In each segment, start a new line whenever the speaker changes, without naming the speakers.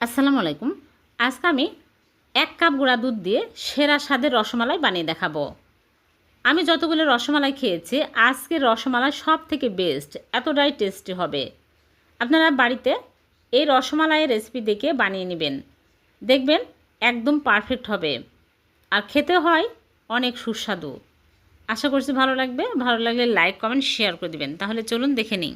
আসসালামু আলাইকুম। আজকে আমি এক কাপ গুঁড়া দুধ দিয়ে সেরা স্বাদের রসমালাই বানিয়ে দেখাবো। আমি যতগুলো রসমালাই খেয়েছি আজকের রসমালাই সব থেকে বেস্ট এতটাই টেস্টি হবে। আপনারা বাড়িতে এই রসমালাইয়ের রেসিপি দেখে বানিয়ে নেবেন। দেখবেন একদম পারফেক্ট হবে। আর খেতে হয় অনেক সুস্বাদু। আশা করছি ভালো লাগবে। ভালো লাগলে লাইক কমেন্ট শেয়ার করে দেবেন। তাহলে চলুন দেখে নিই।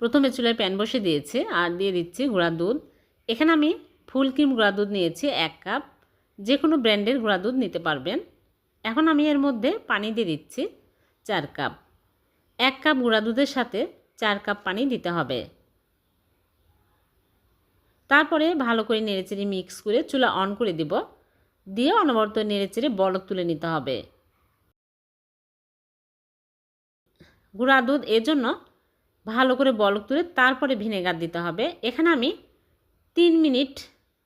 প্রথমে চুলায় প্যান বসে দিয়েছে আর দিয়ে দিচ্ছি গুঁড়া দুধ। এখানে আমি ফুল ক্রিম গুঁড়া দুধ নিয়েছি এক কাপ। যে কোনো ব্র্যান্ডের গুঁড়া দুধ নিতে পারবেন। এখন আমি এর মধ্যে পানি দিয়ে দিচ্ছি চার কাপ। এক কাপ গুঁড়া দুধের সাথে চার কাপ পানি দিতে হবে। তারপরে ভালো করে নেড়েচেড়ে মিক্স করে চুলা অন করে দিব। দিয়ে অনবরত নেড়েচেড়ে বলক তুলে নিতে হবে। গুঁড়া দুধ এজন্য ভালো করে বলক তুলে তারপরে ভিনেগার দিতে হবে। এখানে আমি তিন মিনিট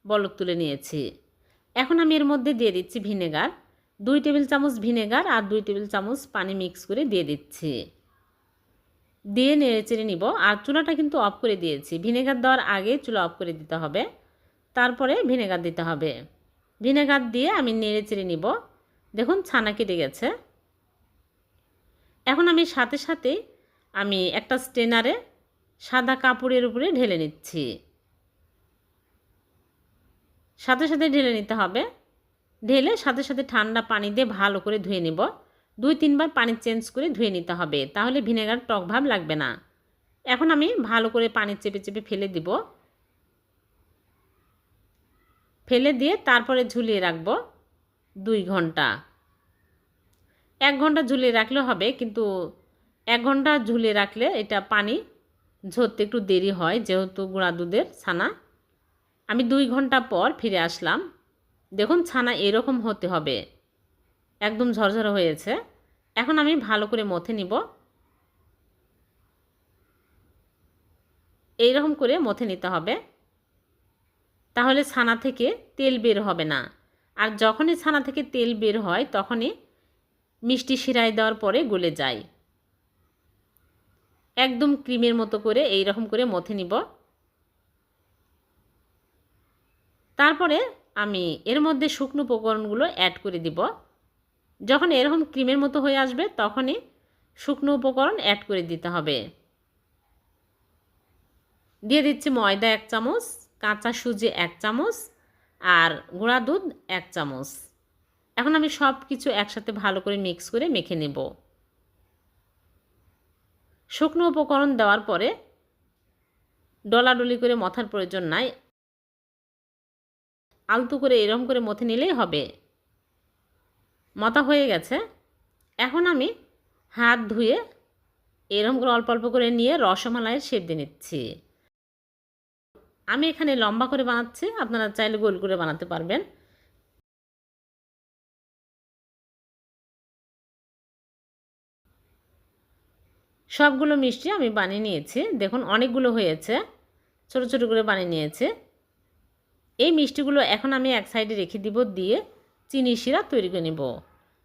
বলক তুলে নিয়েছি। এখন আমি এর মধ্যে দিয়ে দিচ্ছি ভিনেগার। দুই টেবিল চামচ ভিনেগার আর দুই টেবিল চামচ পানি মিক্স করে দিয়ে দিচ্ছি। দিয়ে নেড়ে চেড়ে নিব। আর চুলাটা কিন্তু অফ করে দিয়েছি। ভিনেগার দেওয়ার আগে চুলা অফ করে দিতে হবে। তারপরে ভিনেগার দিতে হবে। ভিনেগার দিয়ে আমি নেড়ে চেড়ে নিব। দেখুন ছানা কেটে গেছে। এখন আমি সাথে সাথেই আমি একটা স্টেনারে সাদা কাপড়ের উপরে ঢেলে নিচ্ছি। সাথে সাথে ঢেলে নিতে হবে। ঢেলে সাথে সাথে ঠান্ডা পানি দিয়ে ভালো করে ধুয়ে নেব। দুই তিনবার পানি চেঞ্জ করে ধুয়ে নিতে হবে, তাহলে ভিনেগার টক ভাব লাগবে না। এখন আমি ভালো করে পানি চেপে চেপে ফেলে দিব। ফেলে দিয়ে তারপরে ঝুলিয়ে রাখব দুই ঘণ্টা। এক ঘণ্টা ঝুলিয়ে রাখলেও হবে, কিন্তু এক ঘণ্টা ঝুলে রাখলে এটা পানি ঝরতে একটু দেরি হয়, যেহেতু গুঁড়া দুধের ছানা। আমি দুই ঘণ্টা পর ফিরে আসলাম। দেখুন ছানা এরকম হতে হবে। একদম ঝরঝরে হয়েছে। এখন আমি ভালো করে মথে নিব। এইরকম করে মথে নিতে হবে। তাহলে ছানা থেকে তেল বের হবে না। আর যখনই ছানা থেকে তেল বের হয়, তখনই মিষ্টি শিরায় দেওয়ার পরে গলে যায়। একদম ক্রিমের মতো করে এই রকম করে মথে নিব। তারপরে আমি এর মধ্যে শুকনো উপকরণগুলো অ্যাড করে দিব। যখন এরকম ক্রিমের মতো হয়ে আসবে, তখনই শুকনো উপকরণ অ্যাড করে দিতে হবে। দিয়ে দিচ্ছি ময়দা এক চামচ, কাঁচা সুজি এক চামচ, আর গুঁড়া দুধ এক চামচ। এখন আমি সব কিছু একসাথে ভালো করে মিক্স করে মেখে নেব। শুকনো উপকরণ দেওয়ার পরে ডলাডলি করে মথার প্রয়োজন নাই। আলতু করে এরম করে মথে নিলেই হবে। মতা হয়ে গেছে। এখন আমি হাত ধুয়ে এরম করে অল্প অল্প করে নিয়ে রসমালাইয়ের শেপ দিয়ে নিচ্ছি। আমি এখানে লম্বা করে বানাচ্ছি। আপনারা চাইলে গোল করে বানাতে পারবেন। সবগুলো মিষ্টি আমি বানিয়ে নিয়েছি। দেখুন, অনেকগুলো হয়েছে। ছোট ছোট করে বানিয়ে নিয়েছে। এই মিষ্টিগুলো এখন আমি এক সাইডে রেখে দিব দিয়ে চিনি শিরা তৈরি করে নেব।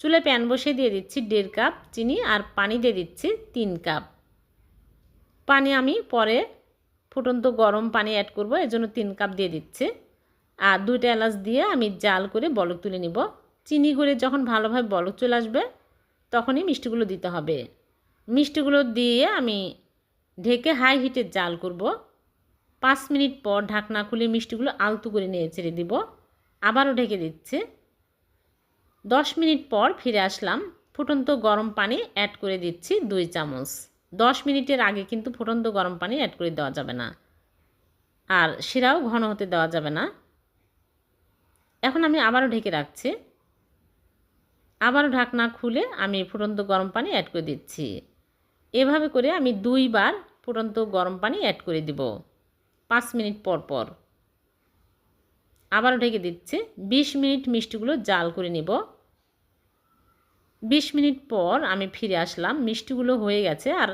চুলে প্যান বসিয়ে দিয়ে দিচ্ছি দেড় কাপ চিনি আর পানি দিয়ে দিচ্ছি তিন কাপ। পানি আমি পরে ফুটন্ত গরম পানি অ্যাড করব, এজন্য তিন কাপ দিয়ে দিচ্ছি। আর দুইটা এলাচ দিয়ে আমি জাল করে বলক তুলে নিব। চিনি করে যখন ভালোভাবে বলক চলে আসবে, তখনই মিষ্টিগুলো দিতে হবে। মিষ্টিগুলো দিয়ে আমি ঢেকে হাই হিটে জাল করব। পাঁচ মিনিট পর ঢাকনা খুলে মিষ্টিগুলো আলতু করে নিয়ে ছেড়ে দিব। আবারও ঢেকে দিচ্ছে। দশ মিনিট পর ফিরে আসলাম। ফুটন্ত গরম পানি অ্যাড করে দিচ্ছি দুই চামচ। দশ মিনিটের আগে কিন্তু ফুটন্ত গরম পানি অ্যাড করে দেওয়া যাবে না। আর শিরাও ঘন হতে দেওয়া যাবে না। এখন আমি আবারও ঢেকে রাখছি। আবারও ঢাকনা খুলে আমি ফুটন্ত গরম পানি অ্যাড করে দিচ্ছি। এভাবে করে আমি দুইবার ফুটন্ত গরম পানি অ্যাড করে দিব। পাঁচ মিনিট পর পর। আবারও ঢেকে দিচ্ছে। বিশ মিনিট মিষ্টিগুলো জাল করে নিব। বিশ মিনিট পর আমি ফিরে আসলাম। মিষ্টিগুলো হয়ে গেছে আর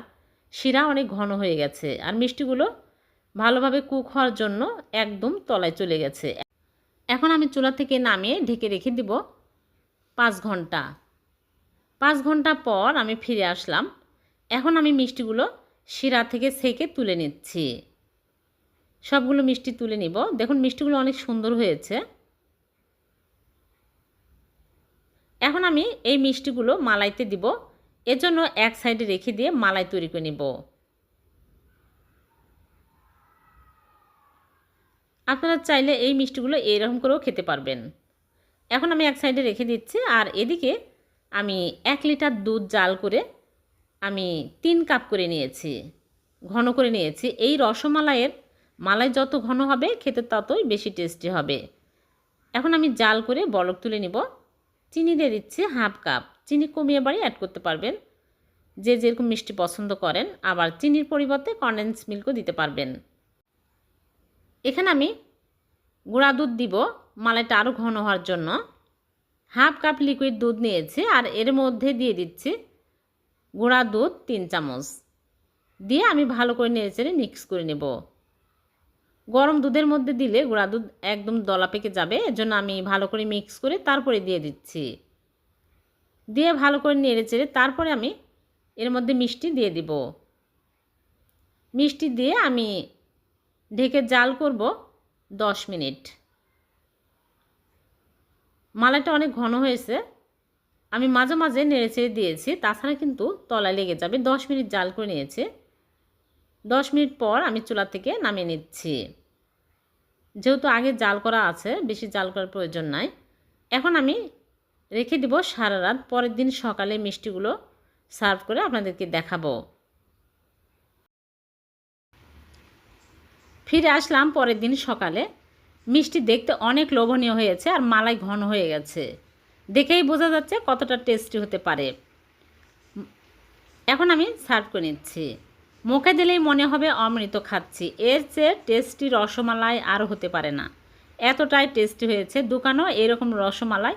শিরা অনেক ঘন হয়ে গেছে। আর মিষ্টিগুলো ভালোভাবে কুক হওয়ার জন্য একদম তলায় চলে গেছে। এখন আমি চুলা থেকে নামিয়ে ঢেকে রেখে দিব পাঁচ ঘণ্টা। পাঁচ ঘণ্টা পর আমি ফিরে আসলাম। এখন আমি মিষ্টিগুলো শিরা থেকে সেকে তুলে নিচ্ছি। সবগুলো মিষ্টি তুলে নিব। দেখুন, মিষ্টিগুলো অনেক সুন্দর হয়েছে। এখন আমি এই মিষ্টিগুলো মালাইতে দিব। এজন্য এক সাইডে রেখে দিয়ে মালাই তৈরি করে নিব। আপনারা চাইলে এই মিষ্টিগুলো এইরকম করেও খেতে পারবেন। এখন আমি এক সাইডে রেখে দিচ্ছি। আর এদিকে আমি এক লিটার দুধ জাল করে আমি তিন কাপ করে নিয়েছি, ঘন করে নিয়েছি। এই রসমালাইয়ের মালাই যত ঘন হবে, খেতে ততই বেশি টেস্টি হবে। এখন আমি জাল করে বলক তুলে নিব। চিনি দিয়ে দিচ্ছি হাফ কাপ। চিনি কমিয়ে বাড়ি অ্যাড করতে পারবেন। যে যেরকম মিষ্টি পছন্দ করেন, আবার চিনির পরিবর্তে কন্ডেন্স মিল্কও দিতে পারবেন। এখানে আমি গুঁড়া দুধ দিব মালাইটা আরও ঘন হওয়ার জন্য। হাফ কাপ লিকুইড দুধ নিয়েছি আর এর মধ্যে দিয়ে দিচ্ছি গুঁড়া দুধ তিন চামচ। দিয়ে আমি ভালো করে নেড়ে চেড়ে মিক্স করে নেব। গরম দুধের মধ্যে দিলে গুঁড়া দুধ একদম দলা পেকে যাবে, এজন্য আমি ভালো করে মিক্স করে তারপরে দিয়ে দিচ্ছি। দিয়ে ভালো করে নেড়ে চেড়ে তারপরে আমি এর মধ্যে মিষ্টি দিয়ে দিব। মিষ্টি দিয়ে আমি ঢেকে জাল করব দশ মিনিট। মালাইটা অনেক ঘন হয়েছে আমি মাঝে মাঝে নেড়ে চেড়ে দিয়েছি, তাছাড়া কিন্তু তলায় লেগে যাবে। দশ মিনিট জাল করে নিয়েছে। দশ মিনিট পর আমি চুলা থেকে নামিয়ে নিচ্ছি। যেহেতু আগে জাল করা আছে, বেশি জাল করার প্রয়োজন নাই। এখন আমি রেখে দিব সারা রাত। পরের দিন সকালে মিষ্টিগুলো সার্ভ করে আপনাদেরকে দেখাবো। ফিরে আসলাম পরের দিন সকালে। মিষ্টি দেখতে অনেক লোভনীয় হয়েছে আর মালাই ঘন হয়ে গেছে। দেখেই বোঝা যাচ্ছে কতটা টেস্টি হতে পারে। এখন আমি সার্ভ করে নিচ্ছি। মুখে দিলেই মনে হবে অমৃত খাচ্ছি। এর চেয়ে টেস্টি রসমালাই আর হতে পারে না। এতটাই টেস্টি হয়েছে। দোকানেও এরকম রসমালাই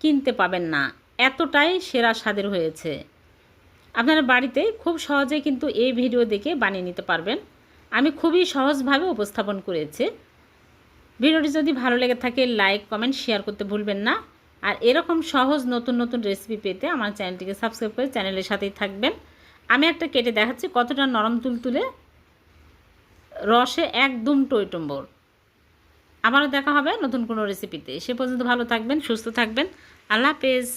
কিনতে পাবেন না। এতটাই সেরা স্বাদের হয়েছে। আপনারা বাড়িতে খুব সহজেই কিন্তু এই ভিডিও দেখে বানিয়ে নিতে পারবেন। আমি খুবই সহজভাবে উপস্থাপন করেছি। ভিডিওটি যদি ভালো লেগে থাকে লাইক কমেন্ট শেয়ার করতে ভুলবেন না। আর এরকম সহজ নতুন নতুন রেসিপি পেতে আমার চ্যানেলটিকে সাবস্ক্রাইব করে চ্যানেলের সাথেই থাকবেন। আমি একটা কেটে দেখাচ্ছি, কতটা নরম তুলতুলে রসে একদম টইটম্বর। আবারও দেখা হবে নতুন কোনো রেসিপিতে সে পর্যন্ত ভালো থাকবেন, সুস্থ থাকবেন। আল্লাহ হাফেজ।